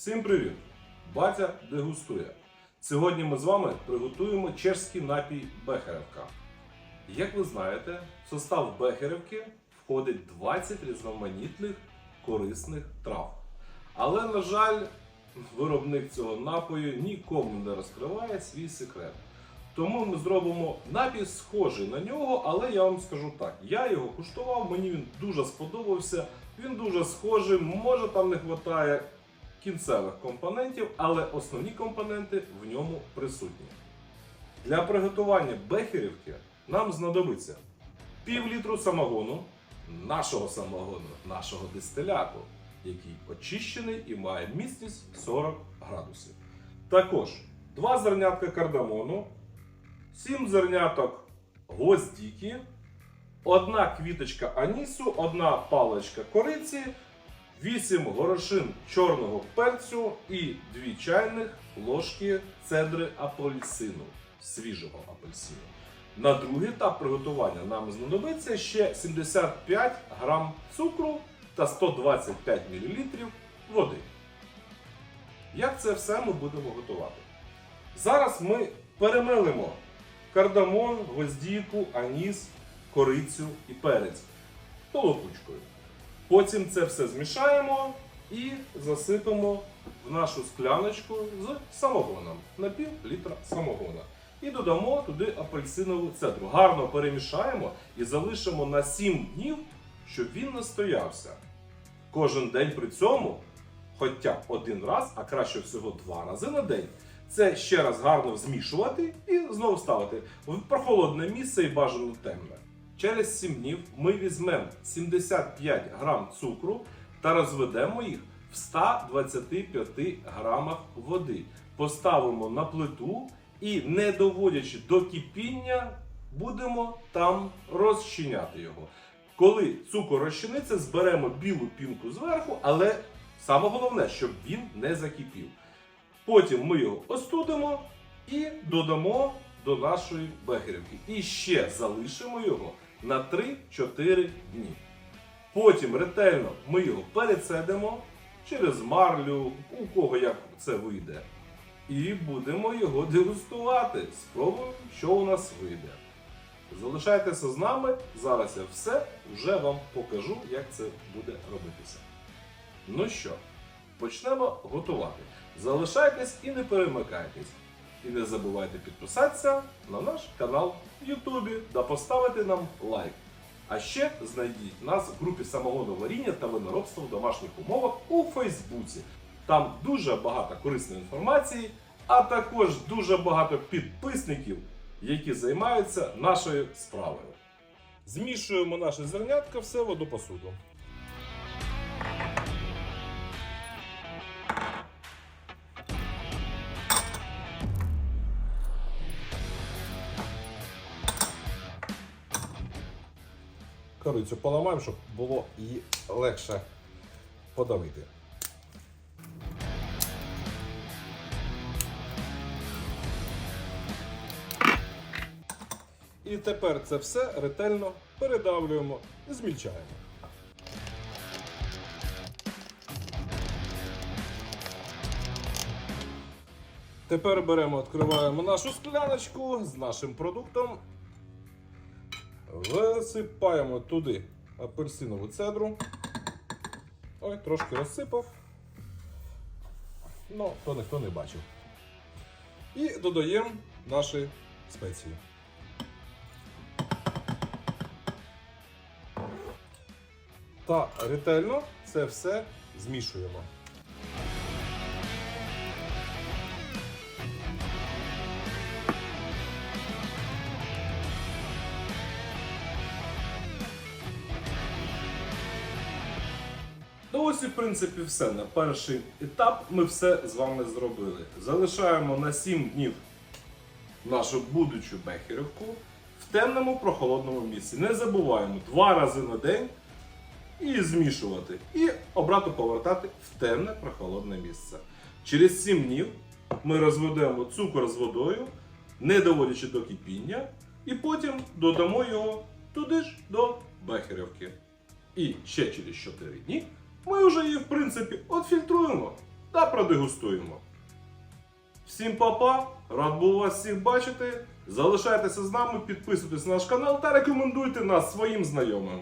Всім привіт! Батя дегустує. Сьогодні ми з вами приготуємо чешський напій Бехеревка. Як ви знаєте, в состав Бехеревки входить 20 різноманітних корисних трав. Але, на жаль, виробник цього напою нікому не розкриває свій секрет. Тому ми зробимо напій схожий на нього, але я вам скажу так: я його куштував, мені він дуже сподобався. Він дуже схожий, може там не вистачає кінцевих компонентів, але основні компоненти в ньому присутні. Для приготування бехерівки нам знадобиться пів літру самогону, нашого самогону, нашого дистиляту, який очищений і має міцність 40 градусів. Також 2 зернятка кардамону, 7 зерняток гвоздіки, одна квіточка анісу, одна паличка кориці, 8 горошин чорного перцю і 2 чайних ложки цедри апельсину, свіжого апельсину. На другий етап приготування нам знадобиться ще 75 грам цукру та 125 мл води. Як це все ми будемо готувати? Зараз ми перемелимо кардамон, гвоздіку, аніс, корицю і перець толокучкою. Потім це все змішаємо і засипемо в нашу скляночку з самогоном на пів літра самогона. І додамо туди апельсинову цедру. Гарно перемішаємо і залишимо на 7 днів, щоб він настоявся. Кожен день при цьому, хоча б один раз, а краще всього два рази на день, це ще раз гарно змішувати і знову ставити в прохолодне місце і бажано темне. Через 7 днів ми візьмемо 75 грам цукру та розведемо їх в 125 грамах води. Поставимо на плиту і, не доводячи до кипіння, будемо там розчиняти його. Коли цукор розчиниться, зберемо білу пінку зверху, але саме головне, щоб він не закипів. Потім ми його остудимо і додамо до нашої бехерівки. І ще залишимо його на 3-4 дні. Потім ретельно ми його перецедимо через марлю, у кого як це вийде. І будемо його дегустувати. Спробуємо, що у нас вийде. Залишайтеся з нами. Зараз я все вже вам покажу, як це буде робитися. Ну що, почнемо готувати. Залишайтесь і не перемикайтесь. І не забувайте підписатися на наш канал в Ютубі та поставити нам лайк. А ще знайдіть нас в групі самогону варіння та виноробства в домашніх умовах у Фейсбуці. Там дуже багато корисної інформації, а також дуже багато підписників, які займаються нашою справою. Змішуємо наше зернятка все в одну посуду. Корицю поламаємо, щоб було її легше подавити. І тепер це все ретельно передавлюємо і змільчаємо. Тепер беремо, відкриваємо нашу скляночку з нашим продуктом. Висипаємо туди апельсинову цедру. Ой, трошки розсипав. Ну, то ніхто не бачив. І додаємо наші спеції. Та ретельно це все змішуємо. Ну ось в принципі все. На перший етап ми все з вами зробили. Залишаємо на 7 днів нашу будучу бехерівку в темному прохолодному місці. Не забуваємо два рази на день і змішувати. І обратно повертати в темне прохолодне місце. Через 7 днів ми розведемо цукор з водою, не доводячи до кипіння, і потім додамо його туди ж до бехерівки. І ще через 4 дні ми вже її, в принципі, отфільтруємо та продегустуємо. Всім па-па, рад був вас всіх бачити. Залишайтеся з нами, підписуйтесь на наш канал та рекомендуйте нас своїм знайомим.